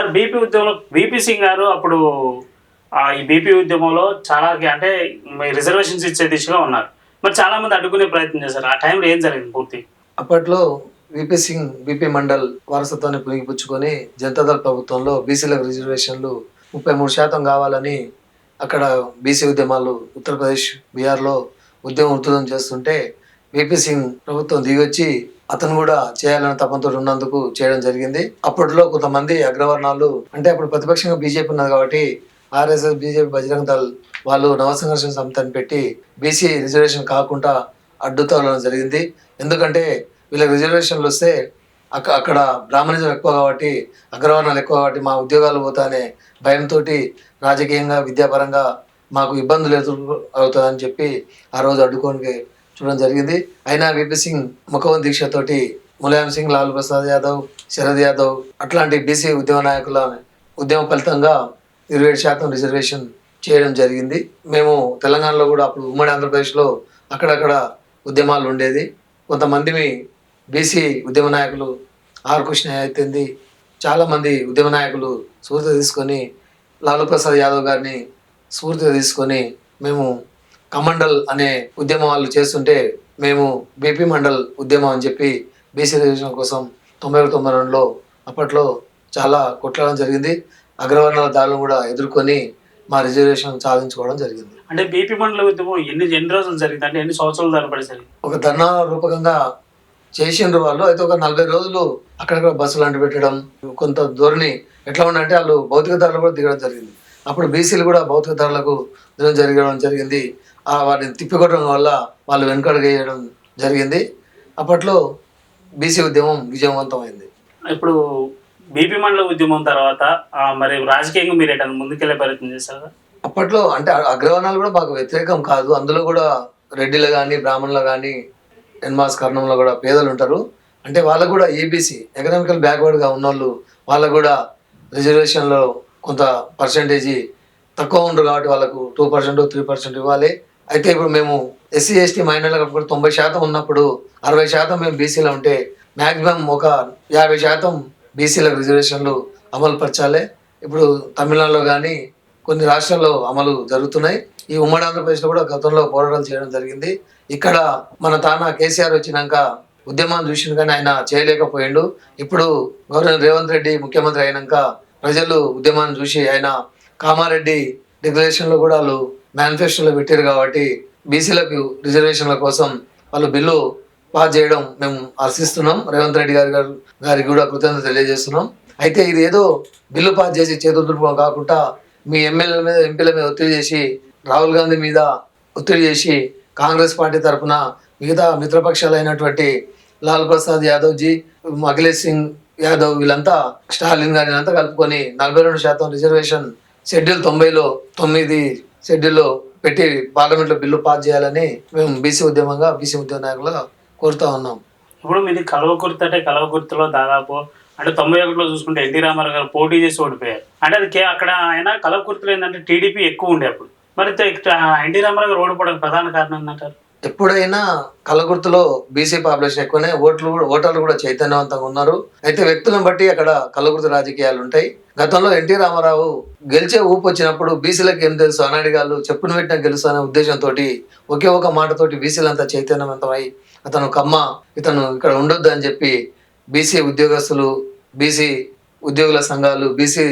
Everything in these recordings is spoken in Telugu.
సార్ బీపీ ఉద్యమంలో బీపీ సింగ్ గారు అప్పుడు ఈ బీపీ ఉద్యమంలో చాలా అంటే రిజర్వేషన్స్ ఇచ్చే దిశగా ఉన్నారు. మరి చాలా మంది అడ్డుకునే ప్రయత్నం చేశారు. ఆ టైంలో ఏం జరిగింది పూర్తి? అప్పట్లో విపి సింగ్ బీపీ మండల్ వారసత్వాన్ని పుణిగిపుచ్చుకొని జనతాదళ ప్రభుత్వంలో బీసీలకు రిజర్వేషన్లు ముప్పై మూడు శాతం కావాలని అక్కడ బీసీ ఉద్యమాలు ఉత్తరప్రదేశ్ బీహార్లో ఉద్యమం ఉధృతం చేస్తుంటే బీపీ సింగ్ ప్రభుత్వం దిగొచ్చి అతను కూడా చేయాలని తపంతో ఉన్నందుకు చేయడం జరిగింది. అప్పట్లో కొంతమంది అగ్రవర్ణాలు అంటే అప్పుడు ప్రతిపక్షంగా బీజేపీ ఉన్నది కాబట్టి ఆర్ఎస్ఎస్ బీజేపీ బజరంగ దళ్ వాళ్ళు నవసంఘర్షణ సంస్థను పెట్టి బీసీ రిజర్వేషన్ కాకుండా అడ్డుతగలడం జరిగింది. ఎందుకంటే వీళ్ళకి రిజర్వేషన్లు వస్తే అక్క అక్కడ బ్రాహ్మణిజం ఎక్కువ కాబట్టి అగ్రవర్ణాలు ఎక్కువ కాబట్టి మా ఉద్యోగాలు పోతానే భయంతో రాజకీయంగా విద్యాపరంగా మాకు ఇబ్బందులు ఎదురు అవుతుందని చెప్పి ఆ రోజు అడ్డుకోనికి చూడడం జరిగింది. అయినా విపి సింగ్ ముఖవం దీక్షతోటి ములాయం సింగ్ లాల్ ప్రసాద్ యాదవ్ శరద్ యాదవ్ అట్లాంటి బీసీ ఉద్యమ నాయకుల ఉద్యమ ఫలితంగా ఇరవై ఏడు శాతం రిజర్వేషన్ చేయడం జరిగింది. మేము తెలంగాణలో కూడా అప్పుడు ఉమ్మడి ఆంధ్రప్రదేశ్లో అక్కడక్కడ ఉద్యమాలు ఉండేది. కొంతమంది బీసీ ఉద్యమ నాయకులు ఆర్ కృష్ణ అయితేంది చాలామంది ఉద్యమ నాయకులు స్ఫూర్తి తీసుకొని లాలూ ప్రసాద్ యాదవ్ గారిని స్ఫూర్తిగా తీసుకొని మేము కమండల్ అనే ఉద్యమం వాళ్ళు చేస్తుంటే మేము బీపీ మండల్ ఉద్యమం అని చెప్పి బీసీ రిజర్వేషన్ కోసం తొంభై ఒకటి తొంభై రెండులో అప్పట్లో చాలా కొట్లాడడం జరిగింది. అగ్రవర్ణాల దాడులను కూడా ఎదుర్కొని మా రిజర్వేషన్ సాధించుకోవడం జరిగింది. అంటే బీపీ మండల ఉద్యమం ఎన్ని ఎన్ని రోజులు జరిగింది? అంటే ఎన్ని సంవత్సరాలు తరబడి జరిగింది ఒక ధర్నా రూపకంగా చేసిండ్రు వాళ్ళు. అయితే ఒక నలభై రోజులు అక్కడక్కడ బస్సులు అంటు పెట్టడం కొంత ధోరణి ఎట్లా ఉండంటే వాళ్ళు భౌతిక ధరలు కూడా దిగడం జరిగింది. అప్పుడు బీసీలు కూడా భౌతిక ధరలకు జరగడం జరిగింది. ఆ వాటిని తిప్పికొట్టడం వల్ల వాళ్ళు వెనుకడుగు వేయడం జరిగింది. అప్పట్లో బీసీ ఉద్యమం విజయవంతమైంది. ఇప్పుడు బీపీ మండల ఉద్యమం తర్వాత మరి రాజకీయంగా మీరు ఎటన్నా ముందుకెళ్ళే ప్రయత్నం చేశారా? అప్పట్లో అంటే అగ్రవర్ణాలు కూడా మాకు వ్యతిరేకం కాదు. అందులో కూడా రెడ్డిలు కానీ బ్రాహ్మణులు కానీ ఎన్మాస్ కర్ణంలో కూడా పేదలు ఉంటారు. అంటే వాళ్ళకు కూడా ఏబీసీ ఎకనామికల్ బ్యాక్వర్డ్గా ఉన్నోళ్ళు వాళ్ళకు కూడా రిజర్వేషన్లో కొంత పర్సంటేజీ తక్కువ ఉండరు కాబట్టి వాళ్ళకు టూ పర్సెంట్ త్రీ పర్సెంట్ ఇవ్వాలి. అయితే ఇప్పుడు మేము ఎస్సీ ఎస్టీ మైనర్లకు అప్పుడు తొంభై శాతం ఉన్నప్పుడు అరవై శాతం మేము బీసీలో ఉంటే మ్యాక్సిమం ఒక యాభై శాతం బీసీలకు రిజర్వేషన్లు అమలు పరచాలి. ఇప్పుడు తమిళనాడులో కానీ కొన్ని రాష్ట్రాల్లో అమలు జరుగుతున్నాయి. ఈ ఉమ్మడి ఆంధ్రప్రదేశ్లో కూడా గతంలో పోరాటాలు చేయడం జరిగింది. ఇక్కడ మన తాన కేసీఆర్ వచ్చినాక ఉద్యమాన్ని చూసిన కానీ ఆయన చేయలేకపోయిండు. ఇప్పుడు గవర్నర్ రేవంత్ రెడ్డి ముఖ్యమంత్రి అయినాక ప్రజలు ఉద్యమాన్ని చూసి ఆయన కామారెడ్డి డిక్లరేషన్లో కూడా వాళ్ళు మేనిఫెస్టోలో పెట్టారు కాబట్టి బీసీలకు రిజర్వేషన్ల కోసం వాళ్ళు బిల్లు పాస్ చేయడం మేము ఆశిస్తున్నాం. రేవంత్ రెడ్డి గారి గారు గారికి కూడా కృతజ్ఞత తెలియజేస్తున్నాం. అయితే ఇది ఏదో బిల్లు పాస్ చేసి చేతులు కాకుండా మీ ఎమ్మెల్యేల మీద ఎంపీల మీద ఒత్తిడి చేసి రాహుల్ గాంధీ మీద ఒత్తిడి చేసి కాంగ్రెస్ పార్టీ తరఫున మిగతా మిత్రపక్షాలైనటువంటి లాల్ ప్రసాద్ యాదవ్ జీ అఖిలేష్ సింగ్ యాదవ్ వీళ్ళంతా స్టాలిన్ గారిని అంతా కలుపుకొని నలభై రెండు శాతం రిజర్వేషన్ షెడ్యూల్ తొంభైలో తొమ్మిది షెడ్యూల్లో పెట్టి పార్లమెంట్లో బిల్లు పాస్ చేయాలని మేము బీసీ ఉద్యమంగా బీసీ ఉద్యమ నాయకులుగా కోరుతా ఉన్నాం. ఇప్పుడు మీది కలవకుర్తి అంటే కలవకుర్తిలో దాదాపు అంటే తొంభై ఒకటిలో చూసుకుంటే ఎన్టీ రామారావు గారు పోటీ చేసి ఓడిపోయారు. అంటే అది కే అక్కడ ఆయన కలవకుర్తిలో ఏంటంటే టీడీపీ ఎక్కువ ఉండే అప్పుడు. మరి ఎన్టీ రామారావు గారు ఓడిపోవడానికి ప్రధాన కారణం ఏంటంటారు? ఎప్పుడైనా కలగుర్తులో బీసీ పాపులేషన్ ఎక్కువనే ఓట్లు కూడా ఓటర్లు కూడా చైతన్యవంతంగా ఉన్నారు. అయితే వ్యక్తులను బట్టి అక్కడ కలగుర్తు రాజకీయాలు ఉంటాయి. గతంలో ఎన్టీ రామారావు గెలిచే ఊపు వచ్చినప్పుడు బీసీలకు ఏం తెలుసు? అనాడిగాళ్ళు చెప్పును పెట్టిన గెలుసు అనే ఉద్దేశంతో ఒకే ఒక మాటతోటి బీసీలంతా చైతన్యవంతమై అతను కమ్మ ఇతను ఇక్కడ ఉండొద్దు అని చెప్పి బీసీ ఉద్యోగస్తులు బీసీ ఉద్యోగుల సంఘాలు బీసీ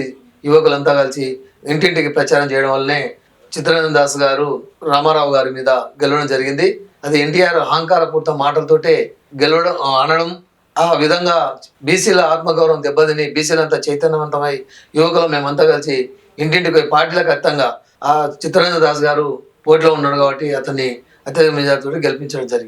యువకులంతా కలిసి ఇంటింటికి ప్రచారం చేయడం వల్లనే చిత్రరంజన్ దాస్ గారు రామారావు గారి మీద గెలవడం జరిగింది. అది ఎన్టీఆర్ అహంకారపూర్త మాటలతోటే గెలవడం అనడం ఆ విధంగా బీసీల ఆత్మగౌరవం దెబ్బతిని బీసీలంతా చైతన్యవంతమై యువకులు మేమంతా కలిసి ఇంటింటికి పోయి పార్టీలకు ఆ చిత్రరంజన్ దాస్ గారు పోటీలో ఉన్నాడు కాబట్టి అతన్ని అత్యధిక మెజార్టీతో గెలిపించడం జరిగింది.